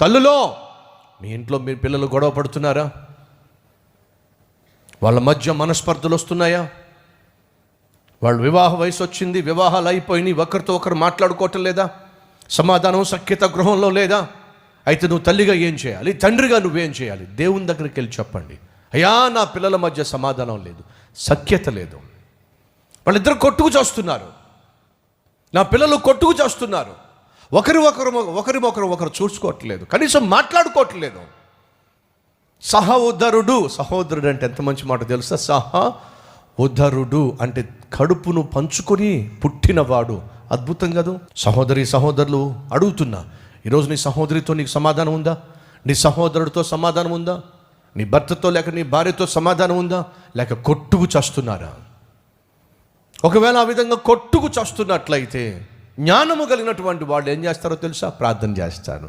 తల్లులో మీ ఇంట్లో మీ పిల్లలు గొడవ పడుతున్నారా? వాళ్ళ మధ్య మనస్పర్ధలు వస్తున్నాయా? వాళ్ళు వివాహ వయసు వచ్చింది వివాహాలు అయిపోయినాయి ఒకరితో ఒకరు మాట్లాడుకోవటం లేదా? సమాధానం సఖ్యత గృహంలో లేదా? అయితే నువ్వు తల్లిగా ఏం చేయాలి? తండ్రిగా నువ్వేం చేయాలి? దేవుని దగ్గరికి వెళ్ళి చెప్పండి. అయ్యా నా పిల్లల మధ్య సమాధానం లేదు సఖ్యత లేదు. వాళ్ళిద్దరు కొట్టుకు చేస్తున్నారు. నా పిల్లలు కొట్టుకు చేస్తున్నారు. ఒకరి ఒకరు ఒకరి ఒకరు ఒకరు చూసుకోవట్లేదు. కనీసం మాట్లాడుకోవట్లేదు. సహోదరుడు సహోదరుడు అంటే ఎంత మంచి మాట తెలుసా? సహ ఉదరుడు అంటే కడుపును పంచుకొని పుట్టినవాడు. అద్భుతం కదా. సహోదరి సహోదరులు అడుగుతున్నా. ఈరోజు నీ సహోదరితో నీకు సమాధానం ఉందా? నీ సహోదరుడితో సమాధానం ఉందా? నీ భర్తతో లేక నీ భార్యతో సమాధానం ఉందా? లేక కొట్టుకు చస్తున్నారా? ఒకవేళ ఆ విధంగా కొట్టుకు చస్తున్నట్లయితే జ్ఞానము కలిగినటువంటి వాళ్ళు ఏం చేస్తారో తెలుసా? ప్రార్థన చేస్తాను